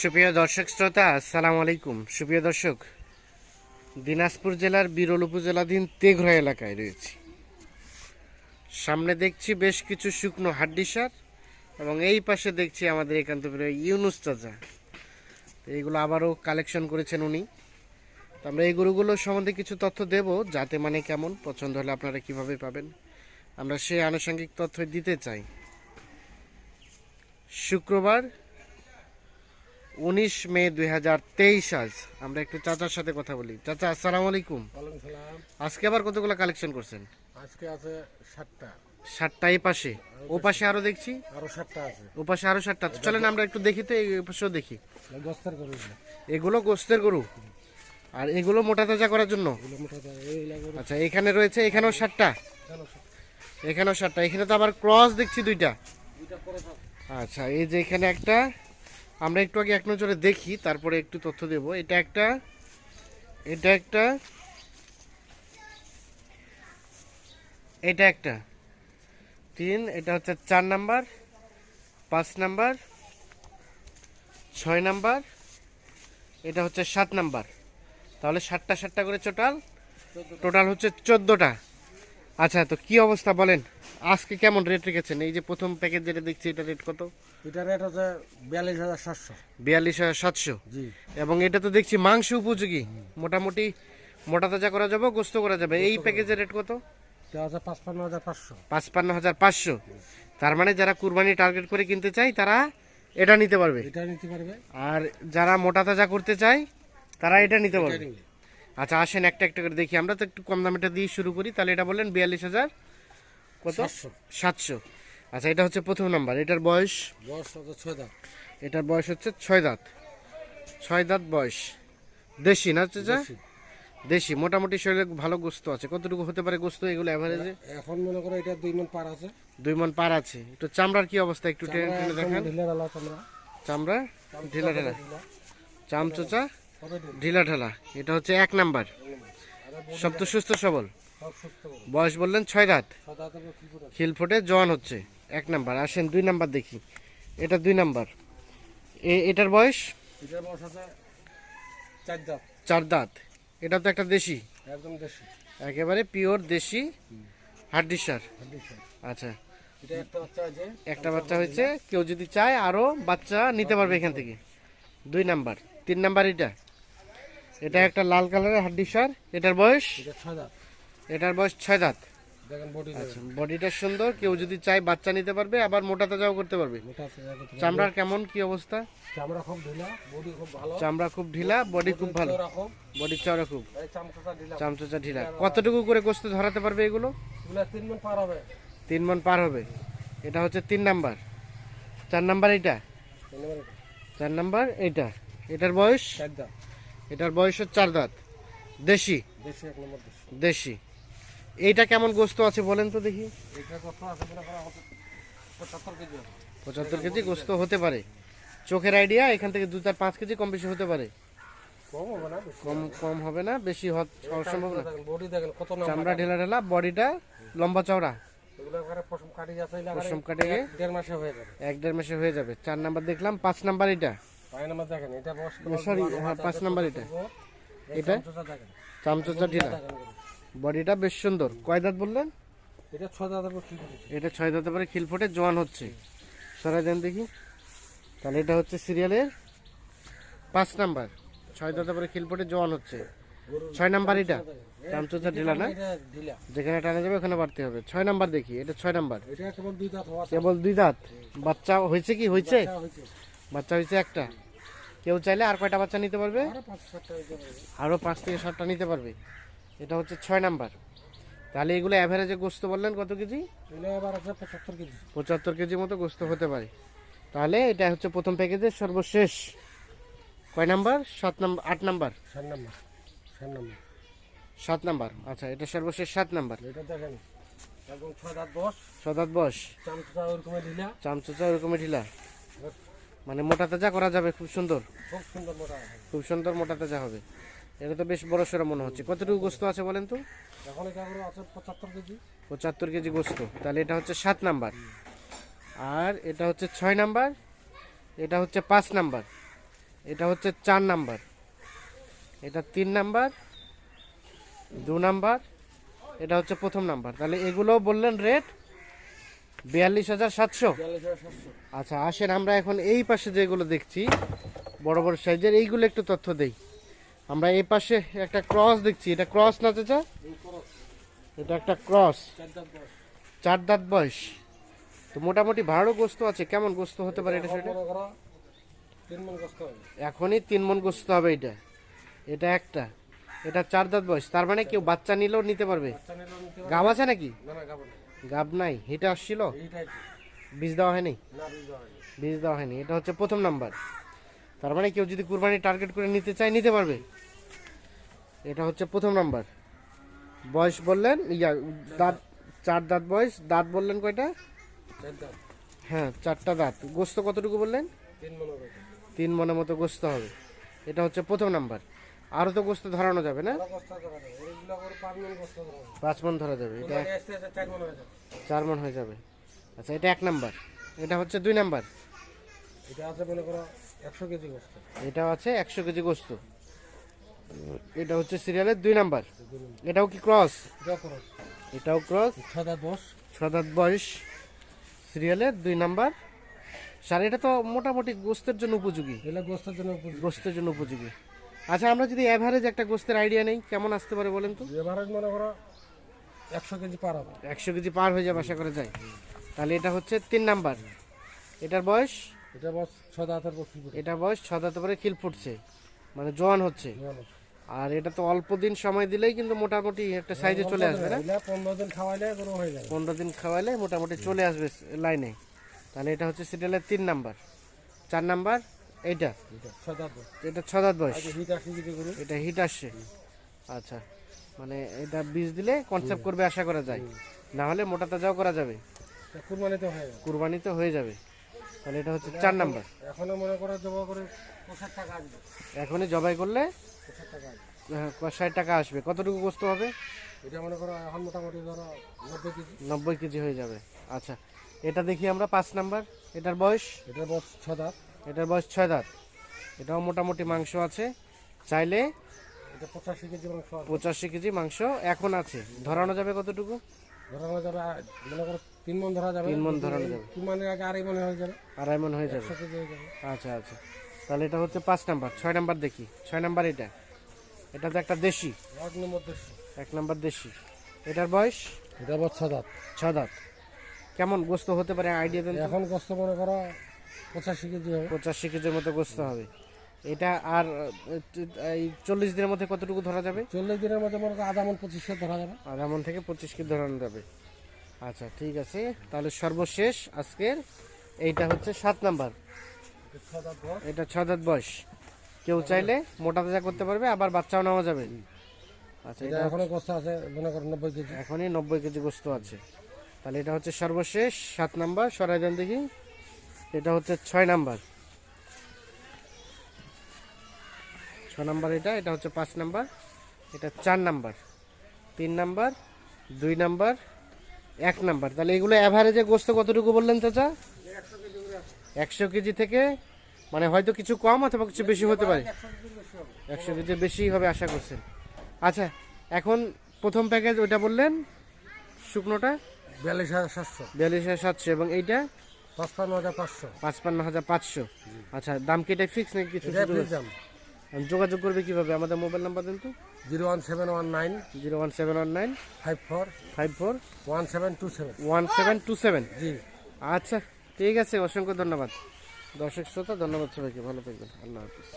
সুপ্রিয় দর্শক শ্রোতা, আসসালামু আলাইকুম। সুপ্রিয় দর্শক, দিনাজপুর জেলার বিরল উপজেলাধীন তেঘরা এলাকায় রয়েছি। সামনে দেখছি বেশ কিছু শুকনো হাড্ডি সার এবং এই পাশে দেখছি আমাদের একান্ত প্রিয় ইউনুস চাচা। এইগুলো আবারও কালেকশন করেছেন উনি। তো আমরা এই গরুগুলো সম্বন্ধে কিছু তথ্য দেব, যাতে মানে কেমন, পছন্দ হলে আপনারা কীভাবে পাবেন। আমরা সেই আনুষঙ্গিক তথ্য দিতে চাই। শুক্রবার উনিশ মে দুই হাজার তেইশ আজ। আমরা একটু চাচার সাথে কথা বলি। চাচা আসসালামু আলাইকুম। আজকে আবার কতগুলো কালেকশন করছেন? আজকে আছে সাতটা। ষাটটা এই পাশে। ও পাশে আরও দেখছি? আরও সাতটা আছে। ও পাশে আরও ষাটটা তো চলেন আমরা একটু দেখি তো এই পাশেও দেখি। এগুলো। গোস্তের গরু? আর এগুলো মোটা তাজা করার জন্য? আচ্ছা এখানে রয়েছে এখানেও কেন এখানেও ষাটটা এখানে তো আবার ক্রস দেখছি দুইটা। আচ্ছা এই যে এখানে একটা আমরা একটু আগে এক নজরে দেখি, তারপরে একটু তথ্য দেব। এটা একটা এটা একটা এটা একটা। তিন, এটা হচ্ছে চার নাম্বার, পাঁচ নাম্বার, ছয় নাম্বার, এটা হচ্ছে সাত নাম্বার। তাহলে সাতটা সাতটা করে টোটাল টোটাল হচ্ছে চোদ্দোটা। আচ্ছা তো কি অবস্থা বলেন? আজকে কেমন রেট রেখেছেন? এই যে প্রথম প্যাকেজ যেটা দেখছি এটা রেট কত? এটা রেট হচ্ছে বিয়াল্লিশ হাজার সাতশো। বিয়াল্লিশ হাজার সাতশো। জি। এবং এটা তো দেখছি মাংস উপযোগী। মোটামুটি মোটা তাজা করা যাবে গোস্ত করা যাবে। এই প্যাকেজের রেট কত? পাঁচপান্ন হাজার পাঁচশো। পাঁচপান্ন হাজার পাঁচশো। তার মানে যারা কুরবানি টার্গেট করে কিনতে চায় তারা এটা নিতে পারবে। এটা নিতে পারবে। আর যারা মোটা তাজা করতে চায় তারা এটা নিতে পারবে। আচ্ছা আসেন একটা একটা করে দেখি। আমরা তো একটু কম দামেটা দিয়ে শুরু করি। তাহলে এটা বললেন বিয়াল্লিশ হাজার কত? সাতশো। আচ্ছা এটা হচ্ছে প্রথম নাম্বার। এটার বয়স? বয়স ছয় দাম এটার বয়স হচ্ছে ছয় দাঁত। ছয় দাঁত বয়স। দেশি না চাচা। দেশি। মোটামুটি শরীরে ভালো গোস্ত আছে। কতটুকু হতে পারে গোস্ত এগুলো অ্যাভারেজে এখন মনে করো এটা দুই মন পার আছে। দুই মন পার আছে। একটু চামড়ার কি অবস্থা? একটু টেনে টেনে দেখান। চামড়া। ঢিলা ঢেলা। চামচোচা? ঢিলা? ঢিলা এটা হচ্ছে এক নাম্বার। সব তো সুস্থ সবল। বয়স বললেন ছয় দাঁত তবে খিল ফোটে জোয়ান হচ্ছে। এক নাম্বার আসেন দুই নাম্বার দেখি। এটা দুই নাম্বার। এ- এটার বয়স? চার দাঁত। এটা তো একটা দেশি? একদম দেশি। একেবারে পিওর দেশি হাড্ডি সার আচ্ছা। একটা বাচ্চা হয়েছে। কেউ যদি চায় আরও বাচ্চা নিতে পারবে এখান থেকে। দুই নাম্বার। তিন নাম্বার এটা। এটা একটা লাল কালারের হাড্ডি সার এটার বয়স? ছয় দাম এটার বয়স ছয় দাঁত। আচ্ছা বডিটা সুন্দর কেউ যদি চায় বাচ্চা নিতে পারবে আবার মোটা তাজাও করতে পারবে। চামড়ার কেমন কি অবস্থা? চামড়া খুব ঢিলা বডি খুব ভালো। চামড়া খুব ঢিলা বডি খুব ভালো। বডি চওড়া খুব। চামড়াটা ঢিলা। চামচোচা ঢিলা। কতটুকু করে গোস্ত ধরাতে পারবে এগুলো? তিন মন পার হবে। তিন মন পার হবে। এটা হচ্ছে তিন নাম্বার। চার নাম্বার এটা। চার নাম্বার এটা এটার বয়স? এটার বয়স হচ্ছে চার দাঁত। দেশি। দেশি এক নম্বর দেশি দেশি এইটা কেমন গোস্ত আছে বলেন তো দেখি। মনে পঁচাত্তর কেজি গোস্ত হতে পারে। চোখের আইডিয়া এখান থেকে দু চার পাঁচ কেজি কম বেশি হতে পারে। কম হবে না বেশি। কম হবে না বেশি সম্ভব না চামড়া ঢেলা ঢেলা বডিটা লম্বা চওড়া। পশম কাটিয়ে? এক দেড় মাসে হয়ে যাবে। চার নাম্বার দেখলাম পাঁচ নাম্বার এটা। পাঁচ এটা সরি হ্যাঁ পাঁচ নাম্বার এটা। এটা? এটা? চামচোচা ঢিলা। বডিটা বেশ সুন্দর। কয় দাঁত বললেন? এটা ছয় আছে এটা ছয় দাঁতে পরে খিল ফোটে জোয়ান হচ্ছে। সরাই দেন দেখি। তাহলে এটা হচ্ছে সিরিয়ালের পাঁচ নাম্বার। ছয় দাঁতে পরে খিল ফোটে জোয়ান হচ্ছে। ছয় নাম্বার এটা? চামচোচা ঢিলা না? যেখানে টানা যাবে ওখানে বাড়তে হবে। ছয় নাম্বার দেখি এটা ছয় নাম্বার। কেবল দুই দাঁত দাঁত? বাচ্চা হয়েছে কি? হয়েছে? বাচ্চা হয়েছে। একটা। কেউ চাইলে আর কয়টা বাচ্চা নিতে পারবে? আরও পাঁচ থেকে সাতটা নিতে পারবে। এটা হচ্ছে ছয় নাম্বার। তাহলে এগুলো অ্যাভারেজে গোস্ত বললেন কত কেজি? পঁচাত্তর কেজি। পঁচাত্তর কেজি মতো গোস্ত হতে পারে। তাহলে এটা হচ্ছে প্রথম প্যাকেজের সর্বশেষ। কয় নাম্বার? সাত নাম্বার আট নাম্বার? সাত নম্বর। সাত নম্বর। সাত নাম্বার। আচ্ছা এটা সর্বশেষ সাত নাম্বার। এটা দেখেন সদাত বস। ওরকমের ঢিলা। মানে মোটা তাজা করা যাবে খুব সুন্দর। খুব সুন্দর মোটা। খুব সুন্দর মোটা তাজা হবে। এটা তো বেশ বড় সড়ো মনে হচ্ছে। কতটুকু গোস্ত আছে বলেন তো? এখন এটা আছে পঁচাত্তর কেজি। পঁচাত্তর কেজি গোস্ত। তাহলে এটা হচ্ছে সাত নাম্বার। আর এটা হচ্ছে ছয় নাম্বার। এটা হচ্ছে পাঁচ নাম্বার। এটা হচ্ছে চার নাম্বার। এটা তিন নাম্বার। দু নাম্বার। এটা হচ্ছে প্রথম নাম্বার। তাহলে এগুলোও বললেন রেট বিয়াল্লিশ হাজার সাতশো। আচ্ছা আসেন আমরা এখন এই পাশে যেগুলো দেখছি বড় বড় সাইজের এইগুলো একটু তথ্য দেই। আমরা এই পাশে একটা ক্রস দেখছি। এটা ক্রস না চাচা? এটা একটা ক্রস। চার দাঁত বয়স। তো মোটামুটি ভালো গোস্ত আছে। কেমন গোস্ত হতে পারে এটা সেটা? এখনই তিন মন গোস্ত হবে এটা। এটা একটা। এটা চার দাঁত বয়স। তার মানে কেউ বাচ্চা নিলেও নিতে পারবে। গাব আছে নাকি? গাবো নাই। হিটা আসছিল? বীজ দেওয়া হয়নি। বীজ দেওয়া হয়নি। এটা হচ্ছে প্রথম নাম্বার। তার মানে কেউ যদি কুরবানি টার্গেট করে নিতে চায়, নিতে পারবে। এটা হচ্ছে প্রথম নাম্বার। বয়স বললেন ইয়া দাঁত চার দাঁত বয়স দাঁত বললেন কয়টা? হ্যাঁ চারটা দাঁত। গোস্ত কতটুকু বললেন? তিন মন মনের মতো গোস্ত হবে। এটা হচ্ছে প্রথম নাম্বার। আরও তো গোস্ত ধরানো যাবে না? পাঁচ মন ধরা যাবে। এটা চার মন হয়ে যাবে। আচ্ছা এটা এক নাম্বার। এটা হচ্ছে দুই নাম্বার। এটা আছে মনে করো একশো কেজি কষ্ট এটাও আছে একশো কেজি গোস্ত। এটা হচ্ছে সিরিয়ালের দুই নাম্বার। এটাও কি ক্রস এটা এটাও ক্রস ছ ছদাত বয়স সিরিয়ালের দুই নাম্বার। স্যার এটা তো মোটামুটি গোস্তের জন্য উপযোগী। এগুলো গোস্তের জন্য। গোস্তের জন্য উপযোগী। আচ্ছা আমরা যদি অ্যাভারেজ একটা গোস্তের আইডিয়া নেই কেমন আসতে পারে বলেন তো? এভারেজ মনে করো একশো কেজি পার হবে। একশো কেজি পার হয়ে যাবে আশা করা যায়। তাহলে এটা হচ্ছে তিন নাম্বার। এটার বয়স? এটা বয়স ছ দাঁতের এটা বয়স ছদাতে পরে খিল ফুটছে। মানে জোয়ান হচ্ছে। আর এটা তো অল্প দিন সময় দিলেই কিন্তু মোটামুটি একটা সাইজে চলে আসবে না? পনেরো দিন খাওয়াইলে গরু হয়ে যাবে। পনেরো দিন খাওয়াইলে মোটামুটি চলে আসবে লাইনে তাহলে এটা হচ্ছে সিরিয়ালের তিন নাম্বার। চার নাম্বার এইটা। এটা ছদাত বয়স এটা হিট আসছে আচ্ছা মানে এটা বীজ দিলে কনসেপ্ট করবে আশা করা যায়। না হলে মোটা তাজাও করা যাবে। তা কুরবানিতে হয়ে যাবে। কুরবানিতে হয়ে যাবে। তাহলে এটা হচ্ছে চার নাম্বার। এখনও মনে করো জমা করে পঁচাশ টাকা আসবে। এখনই জবাই করলে পঁচাশ টাকা আসবে। হ্যাঁ, ষাট টাকা আসবে। কতটুকু গোস্ত হবে? এটা মনে করো এখন মোটামুটি ধরো নব্বই কেজি। নব্বই কেজি হয়ে যাবে। আচ্ছা এটা দেখি আমরা পাঁচ নাম্বার। এটার বয়স? এটার বয়স ছ দাঁত। এটার বয়স ছয় দাঁত। এটাও মোটামুটি মাংস আছে। চাইলে এটা পঁচাশি কেজি মাংস পঁচাশি কেজি মাংস এখন আছে। ধরানো যাবে কতটুকু? ধরানো যাবে মনে করো তিন মন ধরা যাবে। তিন মণ ধরানো যাবে। কুরবানির আগে আড়াই মনে হয়ে যাবে। আড়াই মন হয়ে যাবে। হয়ে আচ্ছা আচ্ছা। তাহলে এটা হচ্ছে পাঁচ নাম্বার। ছয় নাম্বার দেখি। ছয় নাম্বার এটা। এটা তো একটা দেশি। লগ্নের মধ্যে এক নাম্বার দেশি। এটার বয়স? এটা বস ছ দাঁত। ছ দাঁত। কেমন গোস্ত হতে পারে? আইডিয়া দেন এখন কষ্ট মনে করো পঁচাশি কেজি হবে। পঁচাশি কেজির মতো গোস্ত হবে। এটা আর এই চল্লিশ দিনের মধ্যে কতটুকু ধরা যাবে? চল্লিশ দিনের মধ্যে মনে করো আধা মন পঁচিশশো ধরা যাবে। আধা মন থেকে পঁচিশ কেজি ধরানো যাবে। আচ্ছা ঠিক আছে। তাহলে সর্বশেষ আজকের এইটা হচ্ছে সাত নাম্বার। এটা ছ দাঁত বয়স। কেউ চাইলে মোটা তাজা করতে পারবে আবার বাচ্চাও নেওয়া যাবে। আচ্ছা এটা এখনও আছে মনে করো নব্বই কেজি। এখনই নব্বই কেজি গোস্ত আছে। তাহলে এটা হচ্ছে সর্বশেষ সাত নাম্বার। সরাই দেন দেখি। এটা হচ্ছে ছয় নাম্বার। ছ নাম্বার এটা এটা হচ্ছে পাঁচ নাম্বার। এটা চার নাম্বার। তিন নাম্বার দুই নাম্বার এক নাম্বার। তাহলে এগুলো অ্যাভারেজে গোস্ত কতটুকু বললেন চাচা? একশো কেজি থেকে মানে হয়তো কিছু কম অথবা কিছু বেশি হতে পারে। একশো কেজি বেশি হবে আশা করছেন। আচ্ছা এখন প্রথম প্যাকেজ ওইটা বললেন শুকনোটা? বিয়াল্লিশ হাজার সাতশো। বিয়াল্লিশ হাজার সাতশো এবং এইটা? পাঁচপান্ন হাজার পাঁচশো। পাঁচপান্ন হাজার পাঁচশো। আচ্ছা দাম কি এটা ফিক্স নাকি কিছু? দাম। যোগাযোগ করবে কীভাবে? আমাদের মোবাইল নাম্বার দিন তো। Zero one seven one nine zero one seven one nine. Five four five four. One seven two seven. One seven two seven. জি। আচ্ছা ঠিক আছে অসংখ্য ধন্যবাদ। দর্শক শ্রোতা ধন্যবাদ সবাইকে। ভালো থাকবেন। আল্লাহ হাফিজ।